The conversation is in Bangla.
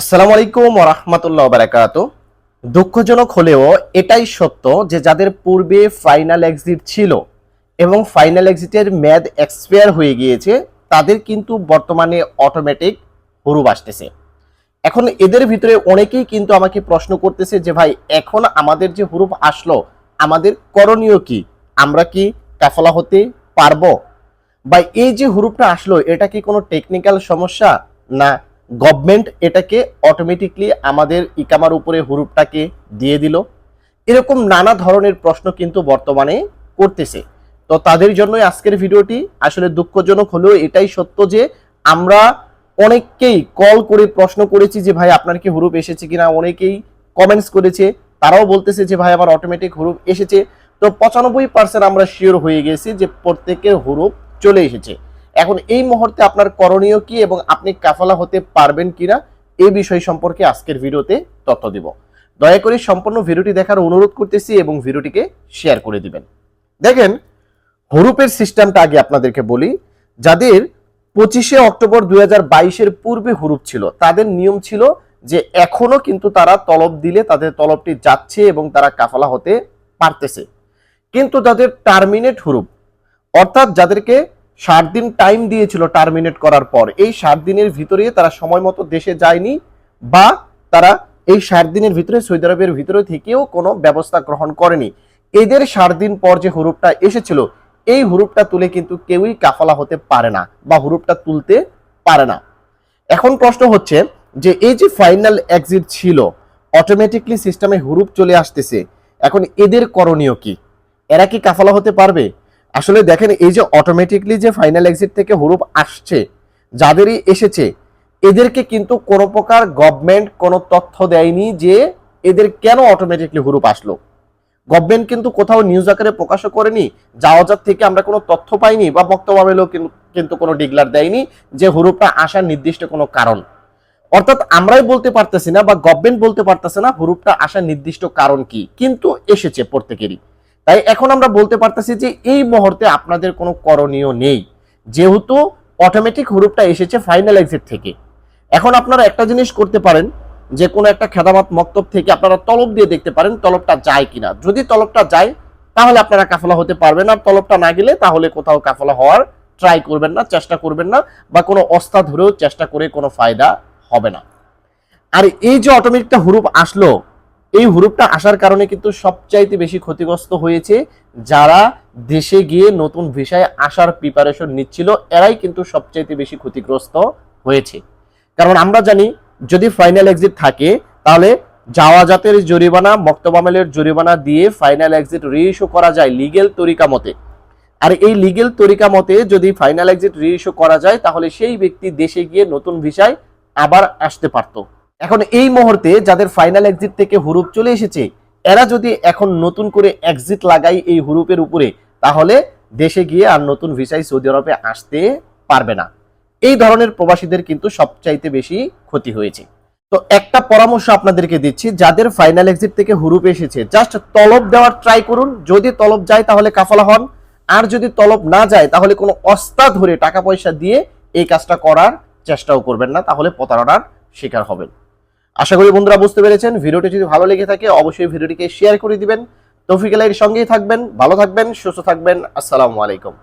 আসসালামু আলাইকুম ওরহমতুল্লাহ বারাকাত দুঃখজনক হলেও এটাই সত্য যে যাদের পূর্বে ফাইনাল এক্সিট ছিল এবং ফাইনাল এক্সিটের মেয়াদ এক্সপায়ার হয়ে গিয়েছে, তাদের কিন্তু বর্তমানে অটোমেটিক হুরুপ আসতেছে। এখন এদের ভিতরে অনেকেই কিন্তু আমাকে প্রশ্ন করতেছে যে ভাই, এখন আমাদের যে হুরুপ আসলো, আমাদের করণীয় কি? আমরা কি কাফলা হতে পারব? বা এই যে হুরুপটা আসলো, এটা কি কোনো টেকনিক্যাল সমস্যা? না গভর্নমেন্ট এটাকে অটোমেটিকলি আমাদের ইকামার উপরে হুরুপটাকে দিয়ে দিল। এরকম নানা ধরনের প্রশ্ন কিন্তু বর্তমানে করতেছে। তো তাদের জন্যই আজকের ভিডিওটি আসলে দুঃখজনক হলেও এটাই সত্য যে আমরা অনেককেই কল করে প্রশ্ন করেছি যে, ভাই, আপনার কি হুরুপ এসেছে কিনা? অনেকেই কমেন্টস করেছে। তারাও বলতেছে যে, ভাই, আমার অটোমেটিক হুরুপ এসেছে। তো পঁচানব্বই পার্সেন্ট আমরা শিওর হয়ে গেছি যে প্রত্যেকের হুরুপ চলে এসেছে। এখন এই মুহূর্তে আপনার করণীয় কি এবং আপনি কাফালা হতে পারবেন কিনা এই বিষয় সম্পর্কে আজকের ভিডিওতে তথ্য দিব। দয়া করে সম্পূর্ণ ভিডিওটি দেখার অনুরোধ করতেছি এবং ভিডিওটিকে শেয়ার করে দিবেন। দেখেন, হরুপের সিস্টেমটা আগে আপনাদেরকে বলি। যাদের পঁচিশে অক্টোবর দুই বাইশের পূর্বে হুরুপ ছিল, তাদের নিয়ম ছিল যে এখনও কিন্তু তারা তলব দিলে তাদের তলবটি যাচ্ছে এবং তারা কাফালা হতে পারতেছে। কিন্তু তাদের টার্মিনেট হুরুপ, অর্থাৎ যাদেরকে ষাট দিন টাইম দিয়েছিল টার্মিনেট করার পর। এই ষাট দিনের ভিতরে তারা সময় মতো দেশে যায়নি বা তারা এই ষাট দিনের ভিতরে সৌদি আরবের ভিতরে থেকেও কোনো ব্যবস্থা গ্রহণ করেনি। এদের ষাট দিন পর যে হুরুপটা এসেছিল, এই হুরুপটা তুলে কিন্তু কেউই কাফালা হতে পারে না বা হুরুপটা তুলতে পারে না। এখন প্রশ্ন হচ্ছে যে এই যে ফাইনাল এক্সিট ছিল অটোমেটিকলি সিস্টেমে হুরুপ চলে আসতেছে, এখন এদের করণীয় কি? এরা কি কাফালা হতে পারবে? আসলে দেখেন, এই যে অটোমেটিকলি যে ফাইনাল এক্সিট থেকে হুরুপ আসছে, যাদেরই এসেছে, এদেরকে কিন্তু কোনো প্রকার গভর্নমেন্ট কোনো তথ্য দেয়নি যে এদের কেন অটোমেটিকলি হুরুপ আসলো। গভর্নমেন্ট কিন্তু কোথাও নিউজ আকারে প্রকাশও করেনি যাওয়াজাত থেকে আমরা কোনো তথ্য পাইনি বা বক্তব্য পেলেও কিন্তু কোনো ডিগলার দেয়নি যে হুরুপটা আসার নির্দিষ্ট কোনো কারণ। অর্থাৎ আমরাই বলতে পারতেছি না বা গভর্নমেন্ট বলতে পারতেছে না হুরুপটা আসার নির্দিষ্ট কারণ কি, কিন্তু এসেছে প্রত্যেকেরই। তাই এখন আমরা বলতে পারতেছি যে এই মুহূর্তে আপনাদের কোনো করণীয় নেই। যেহেতু অটোমেটিক হুরুপটা এসেছে ফাইনাল এক্সিট থেকে। এখন আপনারা একটা জিনিস করতে পারেন, যে কোনো একটা খেদামাত মক্তব থেকে আপনারা তলব দিয়ে দেখতে পারেন তলবটা যায় কিনা। যদি তলবটা যায়, তাহলে আপনারা কাফলা হতে পারবেন আর তলবটা না গেলে তাহলে কোথাও কাফলা হওয়ার ট্রাই করবেন না, চেষ্টা করবেন না বা কোনো অস্তা ধরেও চেষ্টা করে কোনো ফায়দা হবে না। আর এই যে অটোমেটিকটা হুরুপ আসলো এই হুরুপটা আসার কারণে কিন্তু সবচাইতে বেশি ক্ষতিগ্রস্ত হয়েছে যারা দেশে গিয়ে নতুন ভিসায় আসার প্রিপারেশন নিচ্ছিল, এরাই কিন্তু সবচাইতে বেশি ক্ষতিগ্রস্ত হয়েছে। কারণ আমরা জানি, যদি ফাইনাল এক্সিট থাকে, তাহলে যাওয়া জাতের জরিমানা মক্তবামেলের জরিমানা দিয়ে ফাইনাল এক্সিট রিইস্যু করা যায় লিগেল তরিকা মতে। আর এই লিগেল তরিকা মতে যদি ফাইনাল এক্সিট রিইস্যু করা যায়, তাহলে সেই ব্যক্তি দেশে গিয়ে নতুন ভিসায় আবার আসতে পারতো। এখন এই মুহূর্তে যাদের ফাইনাল এক্সিট থেকে হুরুপ চলে এসেছে, এরা যদি এখন নতুন করে এক্সিট লাগাই এই হুরুপের উপরে, তাহলে দেশে গিয়ে আর নতুন ভিসায় সৌদি আরবে আসতে পারবে না। এই ধরনের প্রবাসীদের কিন্তু সবচাইতে বেশি ক্ষতি হয়েছে। তো একটা পরামর্শ আপনাদেরকে দিচ্ছি, যাদের ফাইনাল এক্সিট থেকে হুরুপ এসেছে জাস্ট তলব দেওয়ার ট্রাই করুন। যদি তলব যায়, তাহলে কাফলা হন। আর যদি তলব না যায়, তাহলে কোনো অস্তা ধরে টাকা পয়সা দিয়ে এই কাজটা করার চেষ্টাও করবেন না, তাহলে প্রতারণার শিকার হবেন। আশা করি বন্ধুরা বুঝতে পেরেছেন। ভিডিওটি যদি ভালো লেগে থাকে, অবশ্যই ভিডিওটিকে শেয়ার করে দিবেন। তৌফিক আলাইয়ের সঙ্গেই থাকবেন, ভালো থাকবেন, সুস্থ থাকবেন। আসসালামু আলাইকুম।